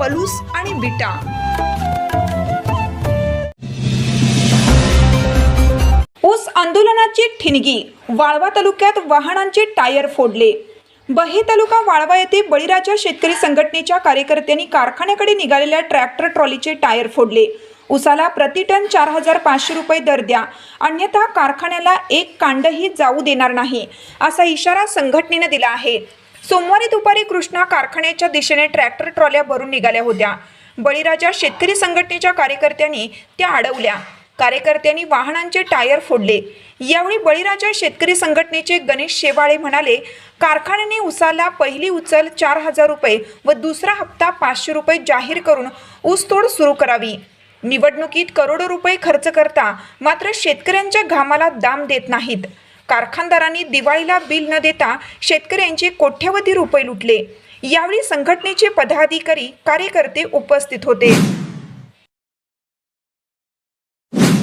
पलूस आणि बिटा. ऊस आंदोलनाची ठिणगी. वाळवा तालुक्यात वाहनांचे टायर फोडले. बहे तालुका वाळवा येथे बळीराजा शेतकरी संघटनेच्या कार्यकर्त्यांनी कारखान्याकडे निघालेल्या ट्रॅक्टर ट्रॉलीचे टायर फोडले. उसाला प्रति टन चार हजार पाचशे रुपये दर द्या. अन्यथा कारखान्याला एक कांडही जाऊ देणार नाही असा इशारा संघटनेनं दिला आहे. सोमवारी दुपारी कृष्णा कारखान्याच्या दिशेने ट्रॅक्टर ट्रॉल्या भरून निघाल्या होत्या. बळीराजा शेतकरी संघटनेच्या कार्यकर्त्यांनी त्या अडवल्या. कार्यकर्त्यांनी वाहनांचे टायर फोडले. यावेळी बळीराजा शेतकरी संघटनेचे गणेश शेवाळे म्हणाले कारखान्याने उसाला पहिली उचल चार हजार रुपये व दुसरा हप्ता पाचशे रुपये जाहीर करून ऊसतोड सुरू करावी. निवडणुकीत करोडो रुपये खर्च करता मात्र शेतकऱ्यांच्या घामाला दाम देत नाहीत. कारखानदारांनी दिवाळीला बिल न देता शेतकऱ्यांचे कोट्यवधी रुपये लुटले. यावेळी संघटनेचे पदाधिकारी कार्यकर्ते उपस्थित होते.